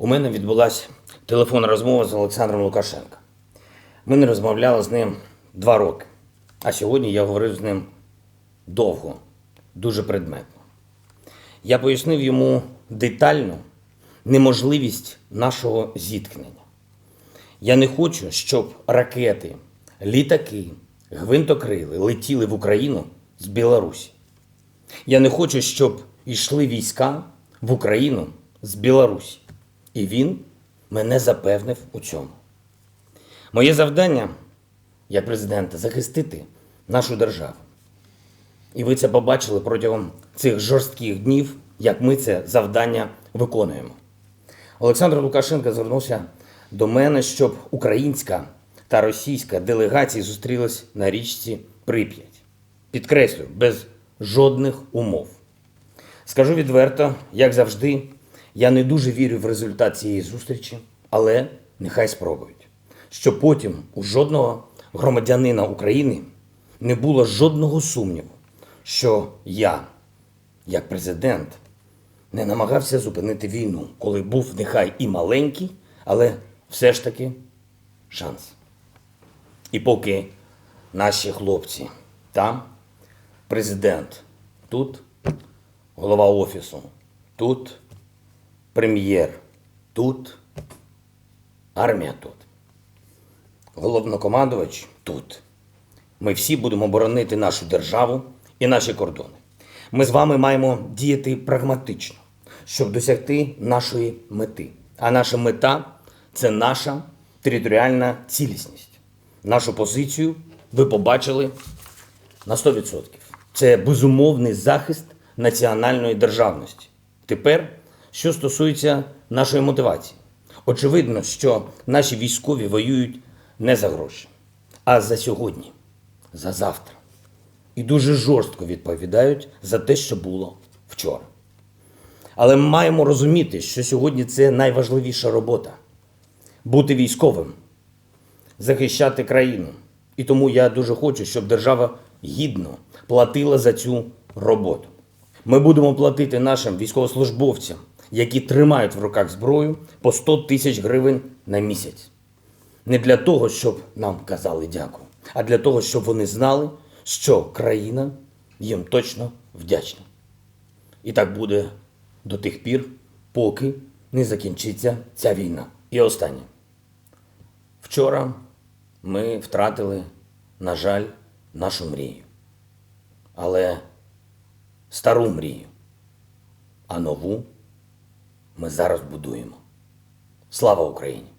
У мене відбулася телефонна розмова з Олександром Лукашенком. Ми не розмовляли з ним два роки. А сьогодні я говорив з ним довго, дуже предметно. Я пояснив йому детально неможливість нашого зіткнення. Я не хочу, щоб ракети, літаки, гвинтокрили летіли в Україну з Білорусі. Я не хочу, щоб йшли війська в Україну з Білорусі. І він мене запевнив у цьому. Моє завдання як президента захистити нашу державу. І ви це побачили протягом цих жорстких днів, як ми це завдання виконуємо. Олександр Лукашенко звернувся до мене, щоб українська та російська делегації зустрілись на річці Прип'ять. Підкреслю, без жодних умов. Скажу відверто, як завжди, я не дуже вірю в результат цієї зустрічі, але нехай спробують. Щоб потім у жодного громадянина України не було жодного сумніву, що я, як президент, не намагався зупинити війну, коли був нехай і маленький, але все ж таки шанс. І поки наші хлопці там, президент тут, голова офісу тут, прем'єр тут, армія тут, головнокомандувач тут. Ми всі будемо боронити нашу державу і наші кордони. Ми з вами маємо діяти прагматично, щоб досягти нашої мети. А наша мета це наша територіальна цілісність. Нашу позицію ви побачили на 100%. Це безумовний захист національної державності. Тепер, що стосується нашої мотивації, очевидно, що наші військові воюють не за гроші, а за сьогодні, за завтра. І дуже жорстко відповідають за те, що було вчора. Але ми маємо розуміти, що сьогодні це найважливіша робота бути військовим, захищати країну. І тому я дуже хочу, щоб держава гідно платила за цю роботу. Ми будемо платити нашим військовослужбовцям, які тримають в руках зброю, по 100 тисяч гривень на місяць. Не для того, щоб нам казали дякую, а для того, щоб вони знали, що країна їм точно вдячна. І так буде до тих пір, поки не закінчиться ця війна. І останнє. Вчора ми втратили, на жаль, нашу мрію. Але стару мрію, а нову ми зараз будуємо. Слава Україні!